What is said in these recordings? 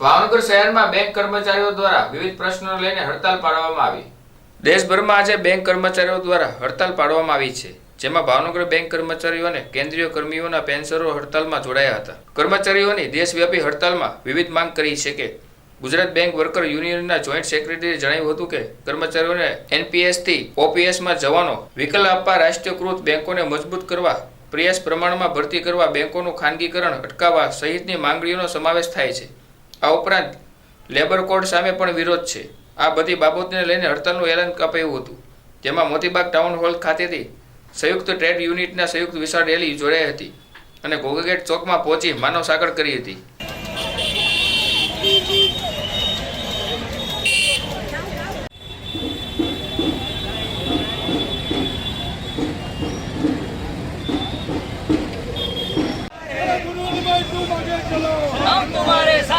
ભાવનગર શહેરમાં બેંક કર્મચારીઓ દ્વારા વિવિધ પ્રશ્નો લઈને હડતાલ પાડવામાં આવી. દેશભરમાં આજે બેંક કર્મચારીઓ દ્વારા હડતાલ પાડવામાં આવી છે, જેમાં ભાવનગર બેંક કર્મચારીઓ અને કેન્દ્રીય કર્મીઓના પેન્શનરો હડતાલમાં જોડાયા હતા. કર્મચારીઓની દેશવ્યાપી હડતાલમાં વિવિધ માંગ કરી છે કે, ગુજરાત બેંક વર્કર યુનિયનના જોઈન્ટ સેક્રેટરીએ જણાવ્યું હતું કે, કર્મચારીઓને એનપીએસથી ઓપીએસમાં જવાનો વિકલ્પ આપવા રાષ્ટ્રીયકૃત બેંકોને મજબૂત કરવા, પ્રયાસ પ્રમાણમાં ભરતી કરવા બેંકોનું ખાનગીકરણ અટકાવવા સહિતની માંગણીઓનો સમાવેશ થાય છે. આ ઉપરાંત લેબર કોડ સામે પણ વિરોધ છે આ બધી બાબતને લઈને હડતાલનું એલાન અપાયું હતું જેમાં મોતીબાગ ટાઉન હોલ ખાતેથી સંયુક્ત ટ્રેડ યુનિટના સંયુક્ત વિશાળ રેલી જોડાઈ હતી અને ગોગેટ ચોકમાં પહોંચી માનવ સાગર કરી હતી हम तुम्हारे साथ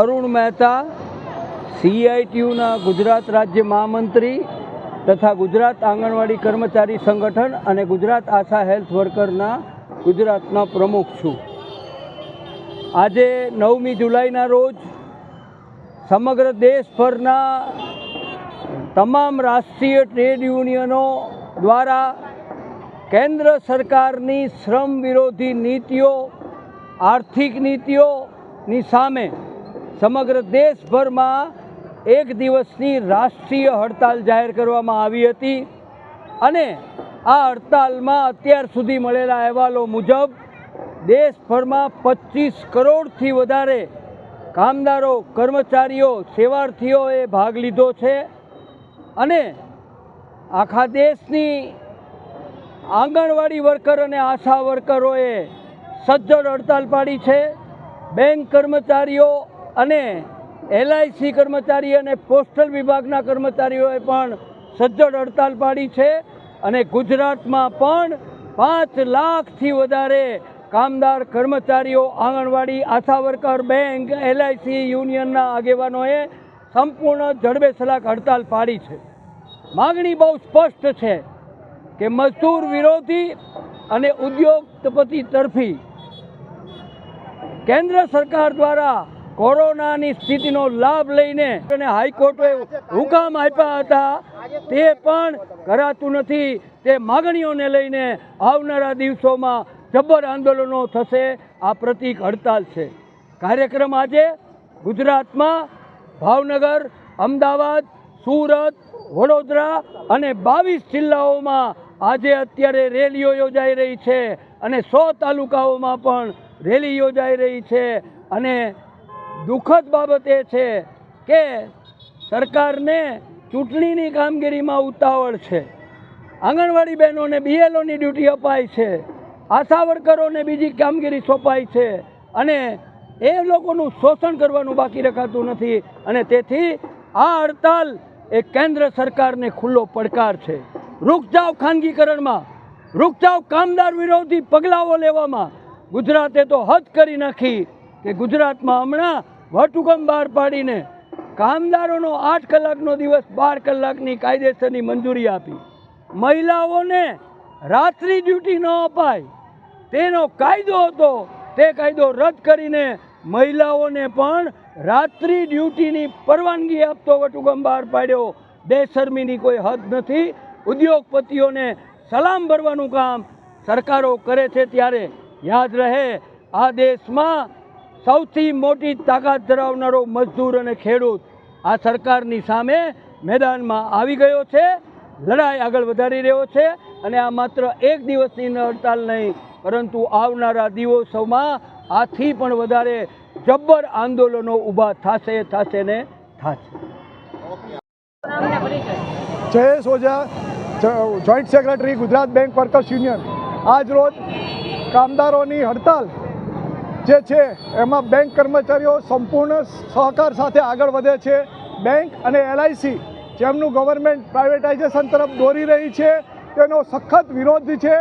અરુણ મહેતા સીઆઈટીયુના ગુજરાત રાજ્ય મહામંત્રી તથા ગુજરાત આંગણવાડી કર્મચારી સંગઠન અને ગુજરાત આશા હેલ્થ વર્કરના ગુજરાતના પ્રમુખ છું. આજે નવમી જુલાઈના રોજ સમગ્ર દેશભરના તમામ રાષ્ટ્રીય ટ્રેડ યુનિયનો દ્વારા કેન્દ્ર સરકારની શ્રમ વિરોધી નીતિઓ, આર્થિક નીતિઓની સામે સમગ્ર દેશભરમાં એક દિવસની રાષ્ટ્રીય હડતાલ જાહેર કરવામાં આવી હતી અને આ હડતાલમાં અત્યાર સુધી મળેલા અહેવાલો મુજબ દેશભરમાં પચીસ કરોડથી વધારે કામદારો, કર્મચારીઓ, સેવાર્થીઓએ ભાગ લીધો છે અને આખા દેશની આંગણવાડી વર્કર અને આશા વર્કરોએ સજ્જડ હડતાલ પાડી છે. બેંક કર્મચારીઓ અને એલઆઈસી કર્મચારી અને પોસ્ટલ વિભાગના કર્મચારીઓએ પણ સજ્જડ હડતાલ પાડી છે અને ગુજરાતમાં પણ પાંચ લાખથી વધારે કામદાર કર્મચારીઓ anganwadi ASHA worker bank LIC યુનિયનના આગેવાનોએ સંપૂર્ણ જડબેસલાક હડતાલ પાડી છે. માગણી બહુ સ્પષ્ટ છે. કે મજદૂર વિરોધી અને ઉદ્યોગપતિ તરફી કેન્દ્ર સરકાર દ્વારા કોરોનાની સ્થિતિનો લાભ લઈને અને હાઈકોર્ટે હુકામ આપ્યા હતા. તે પણ કરાતું નથી. તે માગણીઓને લઈને આવનારા દિવસોમાં જબ્બર આંદોલનો થશે. આ પ્રતિક હડતાલ છે. કાર્યક્રમ આજે ગુજરાતમાં ભાવનગર, અમદાવાદ, સુરત વડોદરા અને બાવીસ જિલ્લાઓમાં આજે અત્યારે રેલીઓ યોજાઈ રહી છે અને સો તાલુકાઓમાં પણ રેલી યોજાઈ રહી છે. અને દુઃખદ બાબત એ છે કે સરકારને ચૂંટણીની કામગીરીમાં ઉતાવળ છે. આંગણવાડી બહેનોને બીએલઓની ડ્યુટી અપાય છે. આશા વર્કરોને બીજી કામગીરી સોંપાય છે. અને એ લોકોનું શોષણ કરવાનું બાકી રખાતું નથી. અને તેથી આ હડતાલ એ કેન્દ્ર સરકારને ખુલ્લો પડકાર છે. રૂક જાવ ખાનગીકરણમાં. રૂક જાવ કામદાર વિરોધી પગલાઓ લેવામાં. ગુજરાતે તો હદ કરી નાખી કે ગુજરાતમાં હમણાં વટહુકમ બહાર પાડીને કામદારોનો આઠ કલાકનો દિવસ બાર કલાકની કાયદેસરની મંજૂરી આપી. મહિલાઓને રાત્રિ ડ્યુટી ન અપાય. તેનો કાયદો હતો. તે કાયદો રદ કરીને મહિલાઓને પણ રાત્રિ ડ્યુટીની પરવાનગી આપતો વટહુકમ બહાર પાડ્યો. બેશરમીની કોઈ હદ નથી. ઉદ્યોગપતિઓને સલામ ભરવાનું કામ સરકારો કરે છે ત્યારે યાદ રહે, આ દેશમાં સૌથી મોટી તાકાત ધરાવનારો મજદૂર અને ખેડૂત આ સરકારની સામે મેદાનમાં આવી ગયો છે. લડાઈ આગળ વધારી રહ્યો છે અને આ માત્ર એક દિવસની હડતાલ નહીં, પરંતુ આવનારા દિવસોમાં આથી પણ વધારે જબ્બર આંદોલનો ઊભા થશે થશે ને થશે. Jayesh Ojha joint secretary Gujarat bank workers union આજ રોજ કામદારોની હડતાલ જે છે, એમાં બેંક કર્મચારીઓ સંપૂર્ણ સહકાર સાથે આગળ વધે છે. બેંક અને એલઆઈસી જેમનું ગવર્મેન્ટ પ્રાઇવેટાઇઝેશન તરફ દોરી રહી છે, તેનો સખત વિરોધ છે.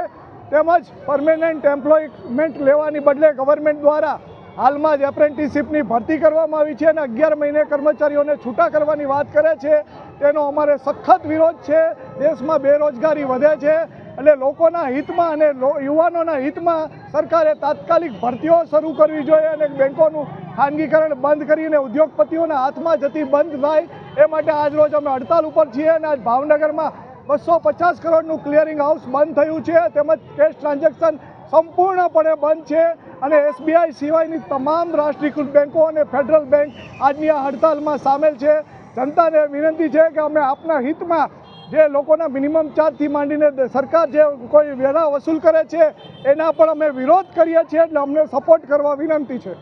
તેમજ પરમેનન્ટ એમ્પ્લોયમેન્ટ લેવાની બદલે ગવર્મેન્ટ દ્વારા હાલમાં જ એપ્રેન્ટિસશીપની ભરતી કરવામાં આવી છે અને અગિયાર મહિને કર્મચારીઓને છૂટા કરવાની વાત કરે છે. તેનો અમારે સખત વિરોધ છે. દેશમાં બેરોજગારી વધે છે એટલે લોકોના હિતમાં અને યુવાનોના હિતમાં સરકારે તાત્કાલિક ભરતીઓ શરૂ કરવી જોઈએ અને બેન્કોનું ખાનગીકરણ બંધ કરીને ઉદ્યોગપતિઓના હાથમાં જતી બંધ થાય એ માટે આજ રોજ અમે હડતાલ ઉપર છીએ અને આજ ભાવનગરમાં બસો પચાસ કરોડનું ક્લિયરિંગ હાઉસ બંધ થયું છે. તેમજ કેશ ટ્રાન્ઝેક્શન સંપૂર્ણપણે બંધ છે. અને એસબીઆઈ સિવાયની તમામ રાષ્ટ્રીયકૃત બેન્કો અને ફેડરલ બેંક આજની આ હડતાલમાં સામેલ છે. જનતાને વિનંતી છે કે અમે આપના હિતમાં જે લોકોના મિનિમમ ચાર્જથી માંડીને સરકાર જે કોઈ વેરા વસૂલ કરે છે, એના પણ અમે વિરોધ કરીએ છીએ એટલે અમને સપોર્ટ કરવા વિનંતી છે.